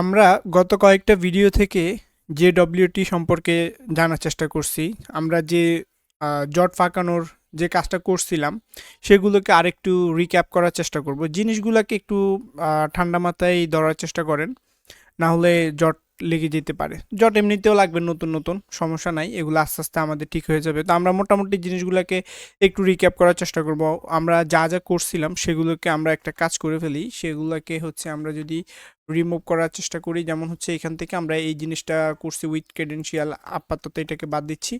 আমরা গত কয়েকটা ভিডিও থেকে যে ডব্লিউটি সম্পর্কে জানার চেষ্টা করছি। আমরা যে জট ফাঁকানোর যে কাজটা করছিলাম, সেগুলোকে আরেকটু রিক্যাপ করার চেষ্টা করব। জিনিসগুলোকে একটু ঠান্ডা মাথায় ধরার চেষ্টা করেন। না হলে জট লেগে যেতে পারে। জট এমনিতেও লাগবে নতুন নতুন, সমস্যা নাই, এগুলো আস্তে আস্তে আমাদের ঠিক হয়ে যাবে। তো আমরা মোটামুটি জিনিসগুলোকে একটু রিক্যাপ করার চেষ্টা করব। আমরা যা যা করছিলাম সেগুলোকে আমরা একটা কাজ করে ফেলি। সেগুলোকে হচ্ছে আমরা যদি রিমুভ করার চেষ্টা করি, যেমন হচ্ছে এখান থেকে আমরা এই জিনিসটা করছি উইথ ক্রেডেন্সিয়াল আপাতত এটাকে বাদ দিচ্ছি।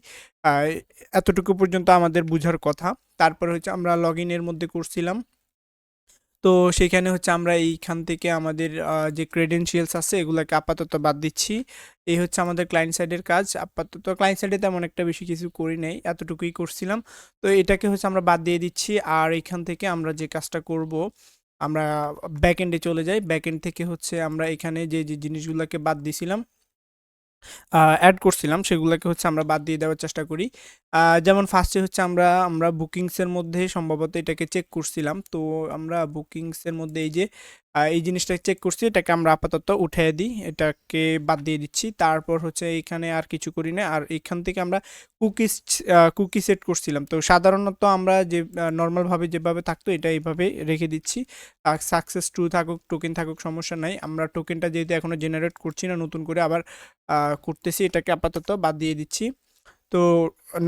এতটুকু পর্যন্ত আমাদের বোঝার কথা। তারপরে হচ্ছে আমরা লগ ইনের মধ্যে করছিলাম। তো সেখানে হচ্ছে আমরা এইখান থেকে আমাদের যে ক্রেডেনশিয়ালস আছে এগুলোকে আপাতত বাদ দিচ্ছি। এই হচ্ছে আমাদের ক্লায়েন্ট সাইডের কাজ। আপাতত ক্লায়েন্ট সাইডে তেমন একটা বেশি কিছু করি নাই, এতটুকুই করছিলাম। তো এটাকে হচ্ছে আমরা বাদ দিয়ে দিচ্ছি। আর এখান থেকে আমরা যে কাজটা করব, আমরা ব্যাক এন্ডে চলে যাই। ব্যাক এন্ড থেকে হচ্ছে আমরা এখানে যে যে জিনিসগুলোকে বাদ দিছিলাম অ্যাড করছিলাম, সেগুলোকে হচ্ছে আমরা বাদ দিয়ে দেওয়ার চেষ্টা করি। যেমন ফার্স্টে হচ্ছে আমরা আমরা বুকিংসের মধ্যে সম্ভবত এটাকে চেক করছিলাম। তো আমরা বুকিংসের মধ্যে এই যে এই জিনিসটা চেক করছি, এটাকে আমরা আপাতত উঠিয়ে দিই, এটাকে বাদ দিয়ে দিচ্ছি। তারপর হচ্ছে এখানে আর কিছু করি না। আর এখান থেকে আমরা কুকিজ কুকি সেট করছিলাম। তো সাধারণত আমরা যে নর্মালভাবে যেভাবে থাকতো, এটা এইভাবে রেখে দিচ্ছি। আর সাকসেস টু থাকুক টোকেন থাকুক, সমস্যা নাই। আমরা টোকেনটা যেহেতু এখনও জেনারেট করছি না, নতুন করে আবার করতেছি, এটাকে আপাতত বাদ দিয়ে দিচ্ছি। তো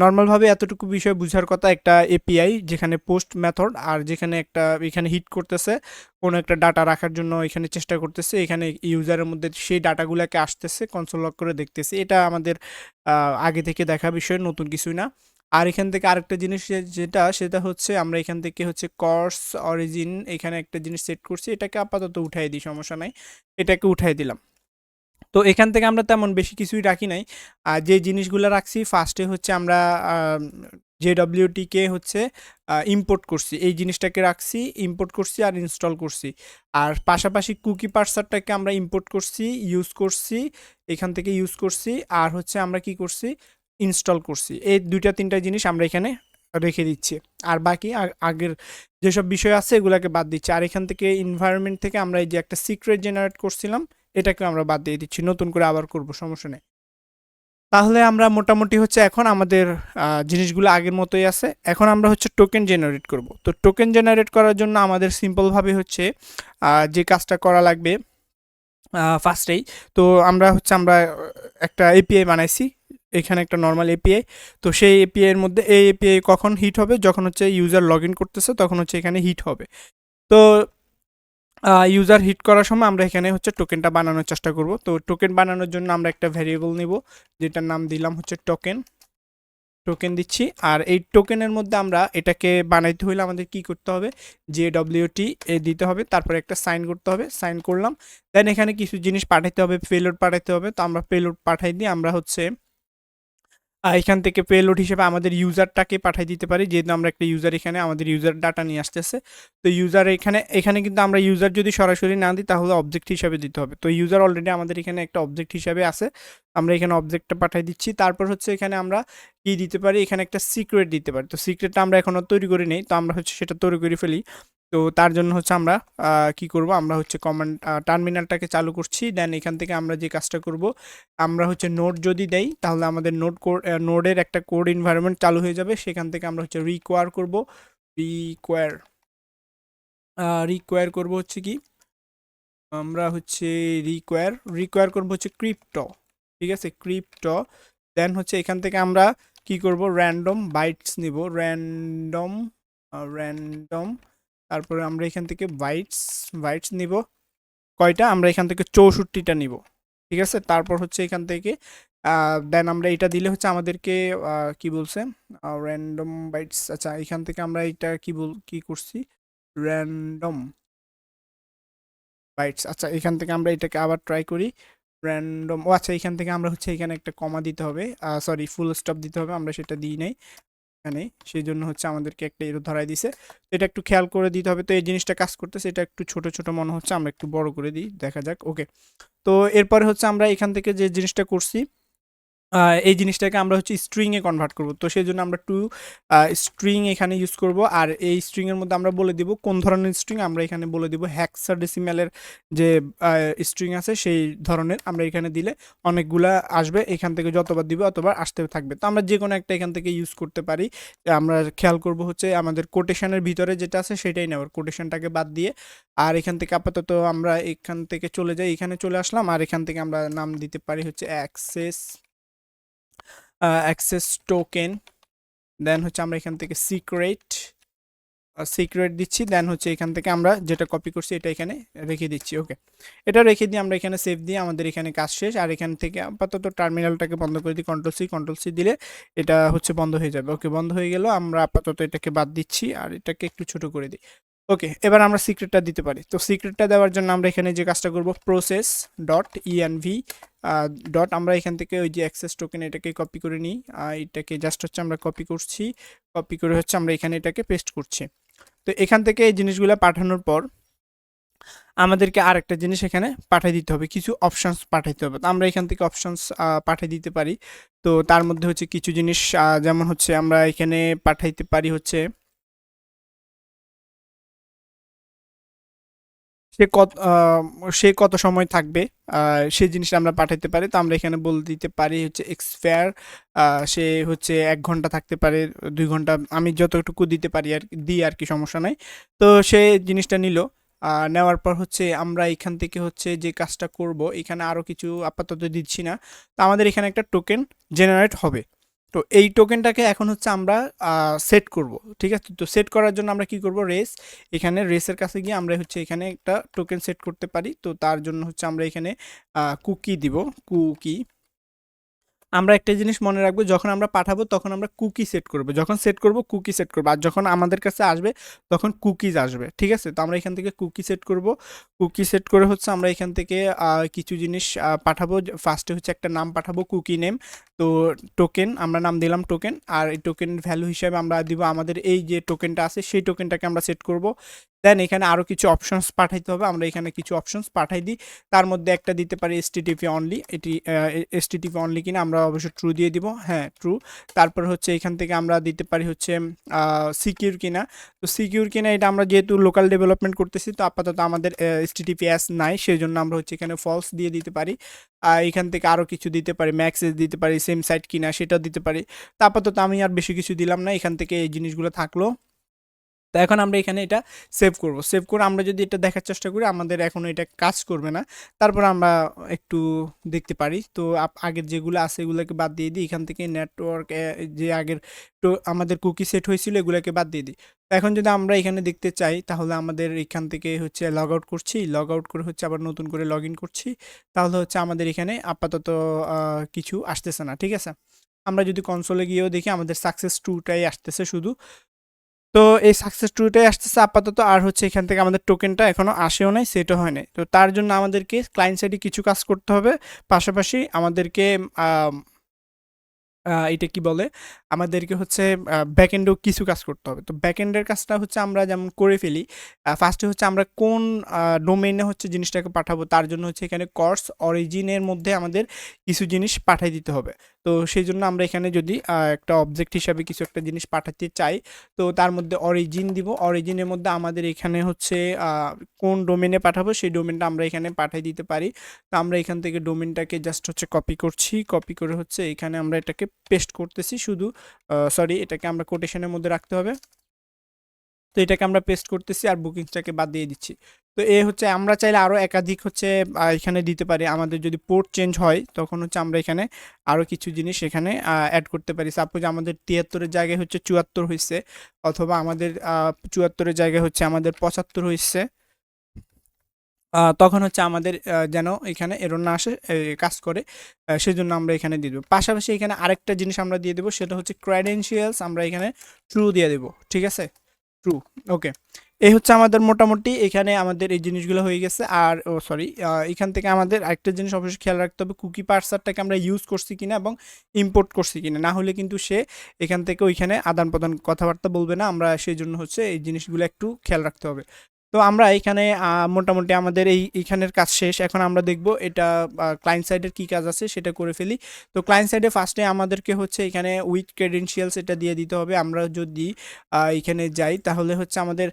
নর্মালভাবে এতটুকু বিষয় বুঝার কথা একটা এপিআই যেখানে পোস্ট মেথড আর যেখানে একটা, এখানে হিট করতেছে, কোনো একটা ডাটা রাখার জন্য এখানে চেষ্টা করতেছে, এখানে ইউজারের মধ্যে সেই ডাটাগুলোকে আসতেছে কনসোল লক করে দেখতেছে। এটা আমাদের আগে থেকে দেখা বিষয়, নতুন কিছুই না। আর এখান থেকে আরেকটা জিনিস যেটা, সেটা হচ্ছে আমরা এখান থেকে হচ্ছে কর্স অরিজিন এখানে একটা জিনিস সেট করছি, এটাকে আপাতত উঠাই দিই, সমস্যা নাই। এটাকে উঠাই দিলাম। তো এখান থেকে আমরা তেমন বেশি কিছুই রাখি নাই। আর যে জিনিসগুলো রাখছি ফার্স্টে হচ্ছে আমরা জে ডব্লিউটিকে হচ্ছে ইম্পোর্ট করছি। এই জিনিসটাকে রাখছি ইম্পোর্ট করছি আর ইনস্টল করছি। আর পাশাপাশি কুকি পার্সারটাকে আমরা ইম্পোর্ট করছি ইউজ করছি, এখান থেকে ইউজ করছি। আর হচ্ছে আমরা কি করছি? ইনস্টল করছি। এই দুইটা, তিনটা জিনিস আমরা এখানে রেখে দিচ্ছি। আর বাকি আগের যেসব বিষয় আছে, এগুলোকে বাদ দিচ্ছি। আর এখান থেকে এনভায়রনমেন্ট থেকে আমরা এই যে একটা সিক্রেট জেনারেট করছিলাম এটাকে আমরা বাদ দিয়ে দিচ্ছি, নতুন করে আবার করব, সমস্যা নেই। তাহলে আমরা মোটামুটি হচ্ছে এখন আমাদের জিনিসগুলো আগের মতোই আছে। এখন আমরা হচ্ছে টোকেন জেনারেট করব। তো টোকেন জেনারেট করার জন্য আমাদের সিম্পলভাবে হচ্ছে যে কাজটা করা লাগবে ফার্স্টেই তো আমরা হচ্ছে আমরা, একটা এপিআই বানাইছি, এখানে একটা নর্মাল এপিআই তো সেই এপিআই এর মধ্যে, এই এপিআই কখন হিট হবে? যখন হচ্ছে ইউজার লগ ইন করতেছে, তখন হচ্ছে এখানে হিট হবে। তো ইউজার হিট করার সময় আমরা এখানে হচ্ছে টোকেনটা বানানোর চেষ্টা করব। তো টোকেন বানানোর জন্য আমরা একটা ভ্যারিয়েবল নিব, যেটার নাম দিলাম হচ্ছে টোকেন টোকেন দিচ্ছি, আর এই টোকেনের মধ্যে আমরা এটাকে বানাইতে হলে আমাদের কি করতে হবে? যে ডব্লিউটি এ দিতে হবে, তারপরে একটা সাইন করতে হবে সাইন করলাম। দেন এখানে কিছু জিনিস পাঠাইতে হবে পেলোড পাঠাইতে হবে। তো আমরা পেলোড পাঠাই দিই আমরা হচ্ছে এখান থেকে পেলোড হিসেবে আমাদের ইউজারটাকে পাঠিয়ে দিতে পারি। যেহেতু আমরা একটা ইউজার এখানে, আমাদের ইউজার ডাটা নিয়ে আসতেছে। তো ইউজার এখানে এখানে কিন্তু আমরা ইউজার যদি সরাসরি না দিই, তাহলে অবজেক্ট হিসাবে দিতে হবে। তো ইউজার অলরেডি আমাদের এখানে একটা অবজেক্ট হিসাবে আছে। আমরা এখানে অবজেক্টটা পাঠিয়ে দিচ্ছি। তারপর হচ্ছে এখানে আমরা কি দিতে পারি? এখানে একটা সিক্রেট দিতে পারি। তো সিক্রেটটা আমরা এখনও তৈরি করি নেই। তো আমরা হচ্ছে সেটা তৈরি করে ফেলি। তো তার জন্য হচ্ছে আমরা কি করব? আমরা হচ্ছে কমান্ড টার্মিনালটাকে চালু করছি। দেন এখান থেকে আমরা যে কাজটা করব, আমরা হচ্ছে নোট যদি দেই, তাহলে আমাদের নোট নোডের একটা কোড এনভায়রনমেন্ট চালু হয়ে যাবে। সেখান থেকে আমরা হচ্ছে রিকোয়ার করব। রিকোয়ার রিকোয়ার করব হচ্ছে কি? আমরা হচ্ছে রিকোয়ার রিকোয়ার করব হচ্ছে ক্রিপ্টো ঠিক আছে? ক্রিপ্টো দেন হচ্ছে এখান থেকে আমরা কি করব? র্যান্ডম বাইটস নিব। র্যান্ডম র্যান্ডম তারপরে আমরা এখান থেকে বাইটস বাইটস নিব। কয়টা? আমরা এখান থেকে চৌষট্টিটা নিব। ঠিক আছে? তারপর হচ্ছে এখান থেকে দেন আমরা এটা দিলে হচ্ছে আমাদেরকে কি বলছে? Random bytes. আচ্ছা এখান থেকে আমরা এটা কি বল, কি করছি? Random bytes. আচ্ছা এখান থেকে আমরা এটাকে আবার ট্রাই করি। র্যান্ডম ও আচ্ছা এখান থেকে আমরা হচ্ছে এখানে একটা কমা দিতে হবে। সরি ফুল স্টপ দিতে হবে। আমরা সেটা দিই নাই। এখানে সেই জন্য হচ্ছে আমাদেরকে একটা এরো ধরাই দিছে। এটা একটু খেয়াল করে দিতে হবে। তো এই জিনিসটা কাজ করতেছে, এটা একটু ছোট ছোট মনে হচ্ছে, আমরা একটু বড় করে দিই, দেখা যাক, ওকে। তো এরপরে হচ্ছে আমরা এখান থেকে যে জিনিসটা করছি এই জিনিসটাকে আমরা হচ্ছে স্ট্রিংয়ে কনভার্ট করব। তো সেই জন্য আমরা টু স্ট্রিং এখানে ইউজ করব। আর এই স্ট্রিংয়ের মধ্যে আমরা বলে দিব কোন ধরনের স্ট্রিং আমরা এখানে বলে দিব হ্যাক্সাডেসিমেলের যে স্ট্রিং আছে সেই ধরনের আমরা এখানে দিলে অনেকগুলা আসবে। এখান থেকে যতবার দিব অতবার আসতে থাকবে। তো আমরা যে কোনো একটা এখান থেকে ইউজ করতে পারি। আমরা খেয়াল করব হচ্ছে আমাদের কোটেশনের ভিতরে যেটা আছে সেটাই নেওয়ার কোটেশনটাকে বাদ দিয়ে। আর এখান থেকে আপাতত আমরা এখান থেকে চলে যাই। এখানে চলে আসলাম। আর এখান থেকে আমরা নাম দিতে পারি হচ্ছে অ্যাক্সেস অ্যাক্সেস টোকেন দেন হচ্ছে আমরা এখান থেকে সিক্রেট সিক্রেট দিচ্ছি দেন হচ্ছে এখান থেকে আমরা যেটা কপি করছি এটা এখানে রেখে দিচ্ছি ওকে এটা রেখে দিয়ে আমরা এখানে সেভ দিয়ে আমাদের এখানে কাজ শেষ, আর এখান থেকে আপাতত টার্মিনালটাকে বন্ধ করে দিই কন্ট্রোল সি কন্ট্রোল সি দিলে এটা হচ্ছে বন্ধ হয়ে যাবে ওকে বন্ধ হয়ে গেল, আমরা আপাতত এটাকে বাদ দিচ্ছি, আর এটাকে একটু ছোট করে দিই। ওকে, এবার আমরা সিক্রেটটা দিতে পারি। তো সিক্রেটটা দেওয়ার জন্য আমরা এখানে যে কাজটা করব প্রসেস ডট ইএনভি ডট আমরা এখান থেকে ওই যে অ্যাক্সেস টোকেন এটাকে কপি করে নিই। এটাকে জাস্ট হচ্ছে আমরা কপি করছি। কপি করে হচ্ছে আমরা এখানে এটাকে পেস্ট করছি। তো এখান থেকে এই জিনিসগুলো পাঠানোর পর আমাদেরকে আরেকটা জিনিস এখানে পাঠিয়ে দিতে হবে। কিছু অপশানস পাঠাইতে হবে। তো আমরা এখান থেকে অপশানস পাঠিয়ে দিতে পারি। তো তার মধ্যে হচ্ছে কিছু জিনিস যেমন হচ্ছে আমরা এখানে পাঠাইতে পারি হচ্ছে সে কত সে কত সময় থাকবে সেই জিনিসটা আমরা পাঠাইতে পারি। তো আমরা এখানে বলে দিতে পারি হচ্ছে এক্সপায়ার সে হচ্ছে এক ঘণ্টা থাকতে পারে, দুই ঘণ্টা আমি যতটুকু দিতে পারি আর দিই আর কি, সমস্যা নাই। তো সে জিনিসটা নিল নেওয়ার পর হচ্ছে আমরা এখান থেকে হচ্ছে যে কাজটা করব, এখানে আরও কিছু আপাতত দিচ্ছি না। তো আমাদের এখানে একটা টোকেন জেনারেট হবে। তো এই টোকেনটাকে এখন হচ্ছে আমরা সেট করব, ঠিক আছে? তো সেট করার জন্য আমরা কি করব? রেস, এখানে রেসের কাছে গিয়ে আমরা হচ্ছে এখানে একটা টোকেন সেট করতে পারি। তো তার জন্য হচ্ছে আমরা এখানে কুকি দিব কুকি আমরা একটা জিনিস মনে রাখব, যখন আমরা পাঠাবো তখন আমরা কুকি সেট করব। যখন সেট করব কুকি সেট করব। আর যখন আমাদের কাছে আসবে, তখন কুকিজ আসবে, ঠিক আছে? তো আমরা এখান থেকে কুকি সেট করব। কুকি সেট করে হচ্ছে আমরা এখান থেকে কিছু জিনিস পাঠাবো। ফার্স্টে হচ্ছে একটা নাম পাঠাবো কুকি নেম তো টোকেন আমরা নাম দিলাম টোকেন আর এই টোকেন ভ্যালু হিসাবে আমরা দিব আমাদের এই যে টোকেনটা আছে, সেই টোকেনটাকে আমরা সেট করব। দেন এখানে আরও কিছু অপশনস পাঠাইতে হবে, আমরা এখানে কিছু অপশনস পাঠাই দিই। তার মধ্যে একটা দিতে পারি এসটিটিপি অনলি এটি এসটিটিপি অনলি কিনা আমরা অবশ্য ট্রু দিয়ে দিব হ্যাঁ ট্রু তারপর হচ্ছে এখান থেকে আমরা দিতে পারি হচ্ছে সিকিউর কিনা। তো সিকিউর কিনা এটা আমরা যেহেতু লোকাল ডেভেলপমেন্ট করতেছি, তো আপাতত আমাদের এসটিটিপি অ্যাস নাই সেই জন্য আমরা হচ্ছে এখানে ফলস দিয়ে দিতে পারি। এখান থেকে আরও কিছু দিতে পারি ম্যাক্সেস দিতে পারি সেম সাইট কিনা সেটাও দিতে পারি। তো আপাতত আমি আর বেশি কিছু দিলাম না, এখান থেকে এই জিনিসগুলো থাকল। তো এখন আমরা এখানে এটা সেভ করব। সেভ করে আমরা যদি এটা দেখার চেষ্টা করি, আমাদের এখন এটা কাজ করবে না। তারপর আমরা একটু দেখতে পারি। তো আগের যেগুলো আছে এগুলোকে বাদ দিয়ে দিই। এখান থেকে নেটওয়ার্ক যে আগের তো আমাদের কুকি সেট হয়েছিল, এগুলোকে বাদ দিয়ে দিই। এখন যদি আমরা এখানে দেখতে চাই, তাহলে আমাদের এখান থেকে হচ্ছে লগ আউট করছি। লগ আউট করে হচ্ছে আবার নতুন করে লগ ইন করছি। তাহলে হচ্ছে আমাদের এখানে আপাতত কিছু আসতেছে না, ঠিক আছে? আমরা যদি কনসোলে গিয়েও দেখি, আমাদের সাকসেস টুটাই আসতেছে শুধু। তো এই সাকসেস টুটাই আসতেছে আপাতত, আর হচ্ছে এখান থেকে আমাদের টোকেনটা এখনও আসেও নাই সেটও হয় নাই। তো তার জন্য আমাদেরকে ক্লায়েন্ট সাইডে কিছু কাজ করতে হবে। পাশাপাশি আমাদেরকে এটা কি বলে? আমাদেরকে হচ্ছে ব্যাকএন্ডেও কিছু কাজ করতে হবে। তো ব্যাকএন্ডের কাজটা হচ্ছে আমরা যেমন করে ফেলি ফার্স্টে হচ্ছে আমরা কোন ডোমেইনে হচ্ছে জিনিসটাকে পাঠাবো, তার জন্য হচ্ছে এখানে কর্স অরিজিনের মধ্যে আমাদের কিছু জিনিস পাঠিয়ে দিতে হবে। তো সেই জন্য আমরা এখানে যদি একটা অবজেক্ট হিসাবে কিছু একটা জিনিস পাঠাতে চাই, তো তার মধ্যে অরিজিন দিব। অরিজিনের মধ্যে আমাদের এখানে হচ্ছে কোন ডোমেনে পাঠাবো, সেই ডোমেনটা আমরা এখানে পাঠিয়ে দিতে পারি। তো আমরা এখান থেকে ডোমেনটাকে জাস্ট হচ্ছে কপি করছি। কপি করে হচ্ছে এখানে আমরা এটাকে পেস্ট করতেছি শুধু সরি এটাকে আমরা কোটেশনের মধ্যে রাখতে হবে। তো এটাকে আমরা পেস্ট করতেছি আর বুকিংসটাকে বাদ দিয়ে দিচ্ছি। তো এ হচ্ছে আমরা চাইলে আরও একাধিক হচ্ছে এখানে দিতে পারি। আমাদের যদি পোর্ট চেঞ্জ হয়, তখন হচ্ছে আমরা এখানে আরও কিছু জিনিস এখানে অ্যাড করতে পারি। সাপোজ আমাদের তিয়াত্তরের জায়গায় হচ্ছে চুয়াত্তর হয়েছে অথবা আমাদের চুয়াত্তরের জায়গায় হচ্ছে আমাদের পঁচাত্তর হয়েছে তখন হচ্ছে আমাদের যেন এখানে এরর না আসে কাজ করে। সেজন্য আমরা এখানে দিয়ে দেবো। পাশাপাশি এখানে আরেকটা জিনিস আমরা দিয়ে দেবো, সেটা হচ্ছে ক্রেডেনশিয়ালস আমরা এখানে ট্রু দিয়ে দেবো। ঠিক আছে? ট্রু ওকে এই হচ্ছে আমাদের মোটামুটি এখানে আমাদের এই জিনিসগুলো হয়ে গেছে। আর, ও সরি এখান থেকে আমাদের আরেকটা জিনিস অবশ্যই খেয়াল রাখতে হবে কুকি পার্সারটাকে আমরা ইউজ করছি কিনা এবং ইম্পোর্ট করছি কিনা। না হলে কিন্তু সে এখান থেকে ওইখানে আদান প্রদান কথাবার্তা বলবে না। আমরা সেই জন্য হচ্ছে এই জিনিসগুলো একটু খেয়াল রাখতে হবে। তো আমরা এখানে মোটামুটি আমাদের এই, এইখানের কাজ শেষ। এখন আমরা দেখব এটা ক্লায়েন্ট সাইডের কী কাজ আছে সেটা করে ফেলি। তো ক্লায়েন্ট সাইডে ফার্স্টে আমাদেরকে হচ্ছে এখানে উইথ ক্রেডেনশিয়ালস এটা দিয়ে দিতে হবে। আমরা যদি এখানে যাই তাহলে হচ্ছে আমাদের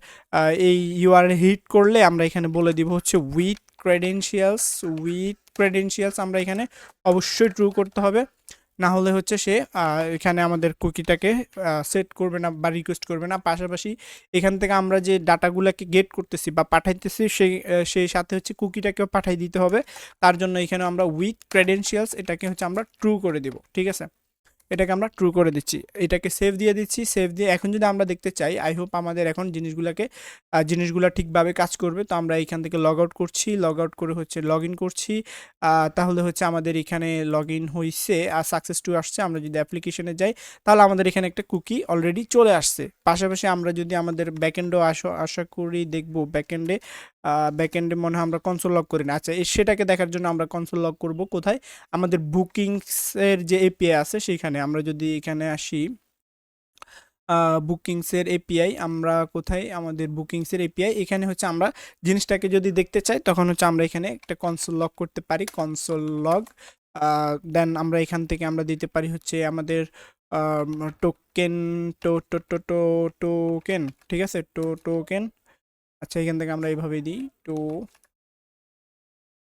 এই ইউআর হিট করলে আমরা এখানে বলে দিব হচ্ছে উইথ ক্রেডেনশিয়ালস উইথ ক্রেডেনশিয়ালস আমরা এখানে অবশ্যই ট্রু করতে হবে। না হলে হচ্ছে সে এখানে আমাদের কুকিটাকে সেট করবে না বা রিকোয়েস্ট করবে না। পাশাপাশি এখান থেকে আমরা যে ডাটাগুলোকে গেট করতেছি বা পাঠাইতেছি সেই সেই সাথে হচ্ছে কুকিটাকেও পাঠাই দিতে হবে। তার জন্য এখানে আমরা উইথ ক্রেডেন্সিয়ালস এটাকে হচ্ছে আমরা ট্রু করে দেবো। ঠিক আছে? এটাকে আমরা ট্রু করে দিচ্ছি। এটাকে সেভ দিয়ে দিচ্ছি সেভ দিয়ে এখন যদি আমরা দেখতে চাই আই হোপ আমাদের এখন জিনিসগুলোকে জিনিসগুলো ঠিকভাবে কাজ করবে। তো আমরা এখান থেকে লগ আউট করছি লগ আউট করে হচ্ছে লগ ইন করছি তাহলে হচ্ছে আমাদের এখানে লগ ইন হয়েছে আর সাকসেস টু আসছে। আমরা যদি অ্যাপ্লিকেশনে যাই, তাহলে আমাদের এখানে একটা কুকি অলরেডি চলে আসছে। পাশাপাশি আমরা যদি আমাদের ব্যাকএন্ডও আশা আশা করি দেখব ব্যাকএন্ডে ব্যাকএন্ডে মনে হয় আমরা কনসোল লগ করি না। আচ্ছা সেটাকে দেখার জন্য আমরা কনসোল লগ করব কোথায়? আমাদের বুকিংসের যে এপিআই আছে, সেখানে। আমরা যদি এখানে আসি বুকিংসের এপিআই আমরা কোথায়? আমাদের বুকিংসের এপিআই এখানে হচ্ছে আমরা জিনিসটাকে যদি দেখতে চাই, তখন হচ্ছে আমরা এখানে একটা কনসোল লগ করতে পারি। কনসোল লগ দেন আমরা এখান থেকে আমরা দিতে পারি হচ্ছে আমাদের টোকেন টো টো টো টো টোকেন ঠিক আছে? টো টোকেন আচ্ছা এখান থেকে আমরা এইভাবে দিই। টো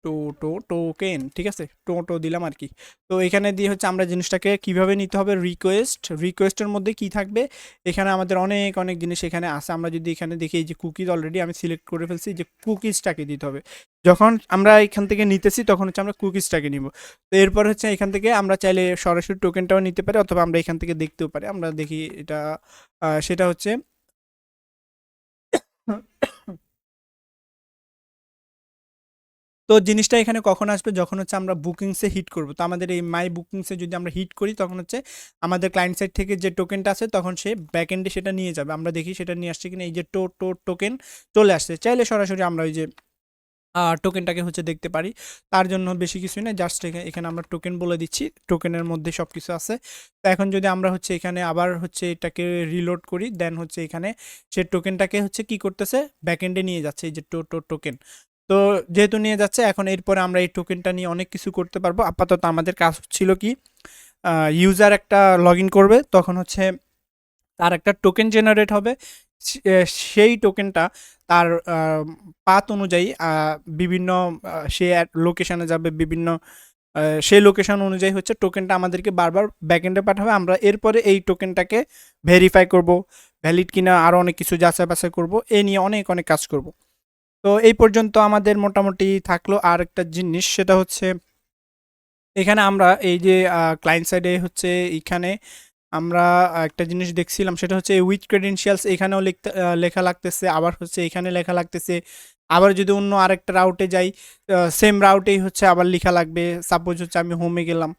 টো টো, টোকেন, ঠিক আছে? টো টো দিলাম আর কি। তো এখানে দিয়ে হচ্ছে আমরা জিনিসটাকে কীভাবে নিতে হবে? রিকোয়েস্ট রিকোয়েস্টের মধ্যে কি থাকবে? এখানে আমাদের অনেক অনেক জিনিস এখানে আছে। আমরা যদি এখানে দেখি এই যে কুকিজ অলরেডি আমি সিলেক্ট করে ফেলছি যে কুকিজটাকে দিতে হবে। যখন আমরা এখান থেকে নিতেছি তখন হচ্ছে আমরা কুকিজটাকে নিব। তো এরপর হচ্ছে এখান থেকে আমরা চাইলে সরাসরি টোকেনটাও নিতে পারি অথবা আমরা এখান থেকে দেখতেও পারি। আমরা দেখি এটা সেটা হচ্ছে তো জিনিসটা এখানে কখন আসবে? যখন হচ্ছে আমরা বুকিংসে হিট করব। তো আমাদের এই মাই বুকিংসে যদি আমরা হিট করি, তখন হচ্ছে আমাদের ক্লায়েন্ট সাইড থেকে যে টোকেনটা আছে, তখন সে ব্যাকএন্ডে সেটা নিয়ে যাবে। আমরা দেখি সেটা নিয়ে আসছে কিনা। এই যে টো টো টোকেন চলে আসছে। চাইলে সরাসরি আমরা ওই যে টোকেনটাকে হচ্ছে দেখতে পারি। তার জন্য বেশি কিছুই না জাস্ট এখানে আমরা টোকেন বলে দিচ্ছি। টোকেনের মধ্যে সব কিছু আছে। তো এখন যদি আমরা হচ্ছে এখানে আবার হচ্ছে এটাকে রিলোড করি দেন হচ্ছে এখানে সে টোকেনটাকে হচ্ছে কি করতেছে? ব্যাকএন্ডে নিয়ে যাচ্ছে। এই যে টো টো টোকেন তো যেহেতু নিয়ে যাচ্ছে, এখন এরপরে আমরা এই টোকেনটা নিয়ে অনেক কিছু করতে পারব। আপাতত আমাদের কাজ ছিল কি ইউজার একটা লগ করবে, তখন হচ্ছে তার একটা টোকেন জেনারেট হবে। সেই টোকেনটা তার পাত অনুযায়ী বিভিন্ন সে লোকেশানে যাবে, বিভিন্ন সেই লোকেশন অনুযায়ী হচ্ছে টোকেনটা আমাদেরকে বারবার ব্যাকএন্ডে পাঠাবে। আমরা এরপরে এই টোকেনটাকে ভেরিফাই করব ভ্যালিড কিনা আরও অনেক কিছু যাচাই বাছাই করব, এ নিয়ে অনেক অনেক কাজ করব। তো এই পর্যন্ত আমাদের মোটামুটি থাকল আর একটা জিনিস, সেটা হচ্ছে এখানে আমরা এই যে ক্লায়েন্ট সাইডে হচ্ছে এখানে আমরা একটা জিনিস দেখছিলাম, সেটা হচ্ছে উইথ ক্রেডেনশিয়ালস এখানেও লিখতে লেখা লাগতেছে, আবার হচ্ছে এখানে লেখা লাগতেছে, আবার যদি অন্য আরেকটা রাউটে যাই সেম রাউটেই হচ্ছে আবার লেখা লাগবে সাপোজ হচ্ছে আমি হোমে গেলাম।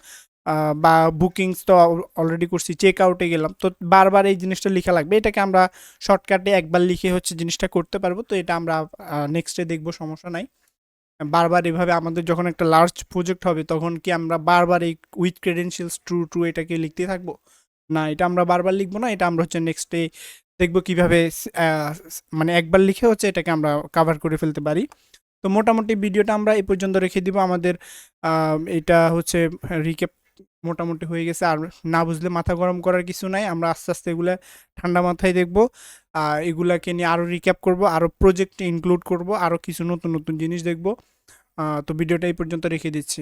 বা বুকিংস তো অলরেডি করছি চেক আউটে গেলাম। তো বারবার এই জিনিসটা লেখা লাগবে। এটাকে আমরা শর্টকাটে একবার লিখে হচ্ছে জিনিসটা করতে পারব। তো এটা আমরা নেক্সটে দেখব, সমস্যা নাই। বারবার এভাবে আমাদের যখন একটা লার্জ প্রজেক্ট হবে, তখন কি আমরা বারবার এই উইথ ক্রেডেনশিয়ালস ট্রু ট্রু এটাকে লিখতে থাকব? না, এটা আমরা বারবার লিখব না। এটা আমরা হচ্ছে নেক্সট দেখব কীভাবে মানে একবার লিখে হচ্ছে এটাকে আমরা কাভার করে ফেলতে পারি। তো মোটামুটি ভিডিওটা আমরা এই পর্যন্ত রেখে দিব। আমাদের এটা হচ্ছে রিক্যাপ মোটামুটি হয়ে গেছে। আর না বুঝলে মাথা গরম করার কিছু নাই। আমরা আস্তে আস্তে এগুলা ঠান্ডা মাথায় দেখব। আর এগুলাকে নিয়ে আরও রিক্যাপ করব আরও প্রজেক্টে ইনক্লুড করব আরও কিছু নতুন নতুন জিনিস দেখব। তো ভিডিওটা এই পর্যন্ত রেখে দিচ্ছি।